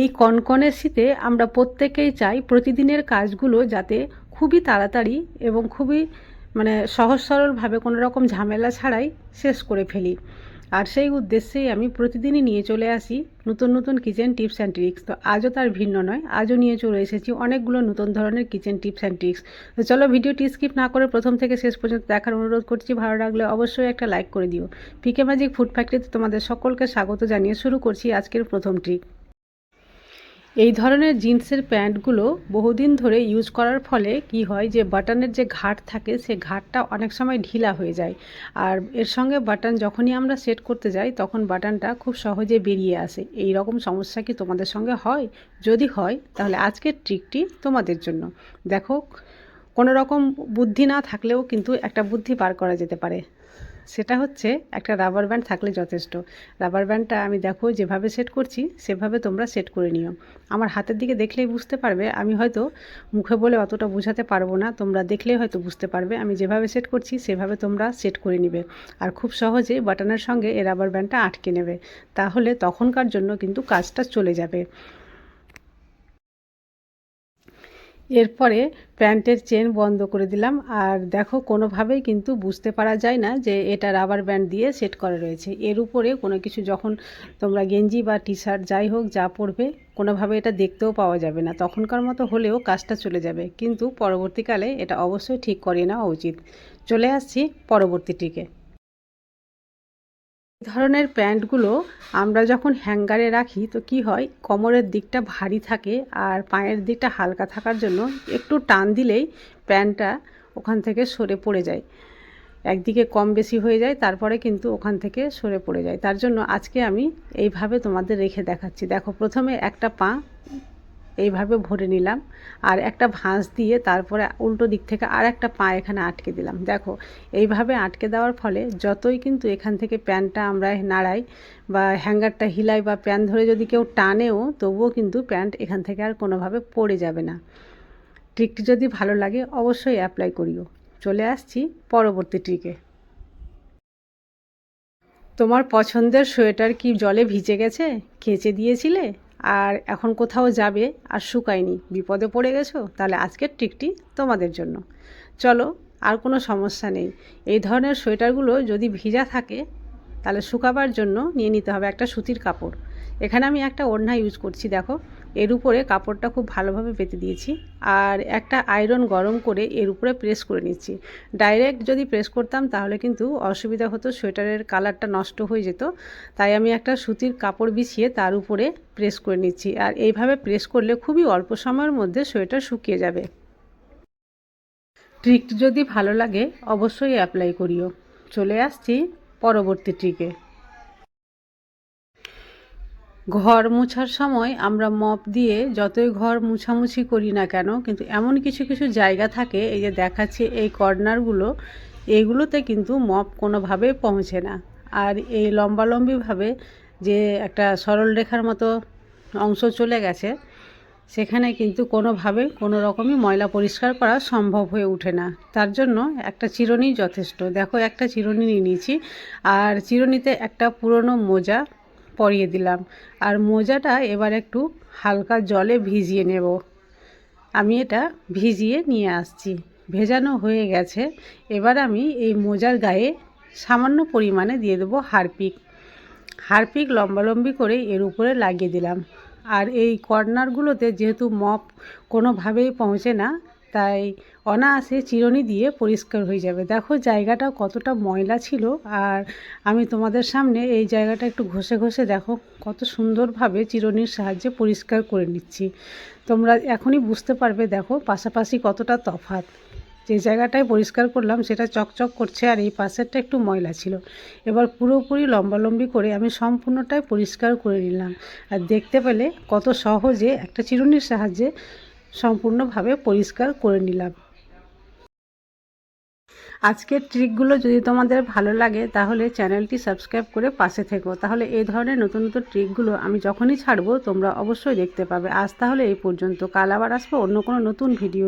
এই কনকনে শীতে আমরা প্রত্যেকেই চাই প্রতিদিনের কাজগুলো যাতে খুবই তাড়াতাড়ি এবং খুবই মানে সহজ সরলভাবে কোনো রকম ঝামেলা ছাড়াই শেষ করে ফেলি। আর সেই উদ্দেশ্যেই আমি প্রতিদিনই নিয়ে চলে আসি নতুন নতুন কিচেন টিপস অ্যান্ড ট্রিক্স। তো আজও তার ভিন্ন নয়, আজও নিয়ে চলে এসেছি অনেকগুলো নতুন ধরনের কিচেন টিপস অ্যান্ড ট্রিক্স। তো চলো ভিডিওটি স্কিপ না করে প্রথম থেকে শেষ পর্যন্ত দেখার অনুরোধ করছি, ভালো লাগলে অবশ্যই একটা লাইক করে দিও। পিকে ম্যাজিক ফুড ফ্যাক্টরিতে তোমাদের সকলকে স্বাগত জানিয়ে শুরু করছি আজকের প্রথম ট্রিক। এই ধরনের জিন্সের প্যান্টগুলো বহুদিন ধরে ইউজ করার ফলে কি হয় যে বাটনের যে ঘাট থাকে, সে ঘাটটা অনেক সময় ঢিলা হয়ে যায়। আর এর সঙ্গে বাটন যখনই আমরা সেট করতে যাই, তখন বাটনটা খুব সহজে বেরিয়ে আসে। এই রকম সমস্যা কি তোমাদের সঙ্গে হয়? যদি হয়, তাহলে আজকের ট্রিকটি তোমাদের জন্য। দেখো কোনো রকম বুদ্ধি না থাকলেও কিন্তু একটা বুদ্ধি পার করা যেতে পারে। সেটা হচ্ছে একটা রাবার ব্যান্ড থাকলে যথেষ্ট। রাবার ব্যান্ডটা আমি দেখো যেভাবে সেট করছি, সেভাবে তোমরা সেট করে নিও। আমার হাতের দিকে দেখলেই বুঝতে পারবে, আমি হয়তো মুখে বলে অতটা বোঝাতে পারব না, তোমরা দেখলেই হয়তো বুঝতে পারবে। আমি যেভাবে সেট করছি, সেভাবে তোমরা সেট করে নিবে। আর খুব সহজে বাটনের সঙ্গে এ রাবার ব্যান্ডটা আটকে নেবে। তাহলে তখনকার জন্য কিন্তু কাজটা চলে যাবে। এরপরে প্যান্টের চেন বন্ধ করে দিলাম। আর দেখো, কোনোভাবেই কিন্তু বুঝতে পারা যায় না যে এটা রাবার ব্যান্ড দিয়ে সেট করা রয়েছে। এর উপরে কোনো কিছু যখন তোমরা গেঞ্জি বা টি শার্ট যাই হোক যা পরবে, কোনোভাবে এটা দেখতেও পাওয়া যাবে না। তখনকার মতো হলেও কাজটা চলে যাবে। কিন্তু পরবর্তীকালে এটা অবশ্যই ঠিক করিয়ে নেওয়া উচিত। চলে আসছি পরবর্তীটিকে ধরনের প্যান্টগুলো আমরা যখন হ্যাঙ্গারে রাখি, তো কি হয়? কোমরের দিকটা ভারী থাকে আর পায়ের দিকটা হালকা থাকার জন্য একটু টান দিলেই প্যান্টটা ওখান থেকে সরে পড়ে যায়। একদিকে কম বেশি হয়ে যায়, তারপরে কিন্তু ওখান থেকে সরে পড়ে যায়। তার জন্য আজকে আমি এইভাবে তোমাদের রেখে দেখাচ্ছি। দেখো, প্রথমে একটা পা এইভাবে ভরে নিলাম। আর একটা ভাঁজ দিয়ে তারপরে উল্টো দিক থেকে আর একটা পা এখানে আটকে দিলাম। দেখো, এইভাবে আটকে দেওয়ার ফলে যতই কিন্তু এখান থেকে প্যান্টটা আমরা নাড়াই বা হ্যাঙ্গারটা হিলাই বা প্যান ধরে যদি কেউ টানেও, তবুও কিন্তু প্যান্ট এখান থেকে আর কোনোভাবে পড়ে যাবে না। ট্রিকটি যদি ভালো লাগে, অবশ্যই অ্যাপ্লাই করিও। চলে আসছি পরবর্তী ট্রিকে। তোমার পছন্দের সোয়েটার কি জলে ভিজে গেছে? কেচে দিয়েছিলে? আর এখন কোথাও যাবে আর শুকায়নি। বিপদে পড়ে গেছো? তাহলে আজকের ট্রিকটি তোমাদের জন্য। চলো, আর কোনো সমস্যা নেই। এই ধরনের সোয়েটারগুলো যদি ভিজা থাকে, তাহলে শুকাবার জন্য নিয়ে নিতে হবে একটা সুতির কাপড়। এখানে আমি একটা ওড়না ইউজ করছি, দেখো। এর উপরে কাপড়টা খুব ভালোভাবে পেতে দিয়েছি আর একটা আয়রন গরম করে এর উপরে প্রেস করে নিচ্ছি। ডাইরেক্ট যদি প্রেস করতাম তাহলে কিন্তু অসুবিধা হতো, সোয়েটারের কালারটা নষ্ট হয়ে যেত। তাই আমি একটা সুতির কাপড় বিছিয়ে তার উপরে প্রেস করে নিচ্ছি আর এইভাবে প্রেস করলে খুবই অল্প সময়ের মধ্যে সোয়েটার শুকিয়ে যাবে। ট্রিক যদি ভালো লাগে, অবশ্যই অ্যাপ্লাই করিও। চলে আসছি পরবর্তী ট্রিকে ঘর মোছার সময় আমরা মপ দিয়ে যতই ঘর মুছামুছি করি না কেন, কিন্তু এমন কিছু কিছু জায়গা থাকে, এই যে দেখাচ্ছে এই কর্নারগুলো এইগুলোতে কিন্তু মপ কোনোভাবে পৌঁছে না। আর এই লম্বালম্বিভাবে যে একটা সরল রেখার মতো অংশ চলে গেছে, সেখানে কিন্তু কোনোভাবে কোনো রকমই ময়লা পরিষ্কার করা সম্ভব হয়ে ওঠে না। তার জন্য একটা চিরুনি যথেষ্ট। দেখো একটা চিরুনি নিয়ে নিয়েছি, আর চিরুনিতে একটা পুরনো মোজা পরিয়ে দিলাম। আর মোজাটা এবার একটু হালকা জলে ভিজিয়ে নেব। আমি এটা ভিজিয়ে নিয়ে আসছি। ভেজানো হয়ে গেছে। এবার আমি এই মোজার গায়ে সামান্য পরিমাণে দিয়ে দেবো হারপিক। হারপিক লম্বালম্বি করে এর উপরে লাগিয়ে দিলাম। আর এই কর্নারগুলোতে যেহেতু মপ কোনোভাবেই পৌঁছে না তাই অনায়াসে চিরুনি দিয়ে পরিষ্কার হয়ে যাবে। দেখো জায়গাটা কতটা ময়লা ছিল আর আমি তোমাদের সামনে এই জায়গাটা একটু ঘষে ঘষে দেখো, কত সুন্দরভাবে চিরুনির সাহায্যে পরিষ্কার করে নিচ্ছি। তোমরা এখনই বুঝতে পারবে, দেখো, পাশাপাশি কতটা তফাত যে জায়গাটায় পরিষ্কার করলাম, সেটা চকচক করছে আর এই পাশেরটা একটু ময়লা ছিল। এবার পুরোপুরি লম্বালম্বি করে আমি সম্পূর্ণটাই পরিষ্কার করে নিলাম। আর দেখতে পেলে কত সহজে একটা চিরুনির সাহায্যে সম্পূর্ণভাবে পরিষ্কার করে নিলাম। আজকের ট্রিকগুলো যদি তোমাদের ভালো লাগে, তাহলে চ্যানেলটি সাবস্ক্রাইব করে পাশে থেকো। তাহলে এই ধরনের নতুন নতুন ট্রিকগুলো আমি যখনই ছাড়বো, তোমরা অবশ্যই দেখতে পাবে। আজ তাহলে এই পর্যন্ত। কাল আবার আসব অন্য কোনো নতুন ভিডিও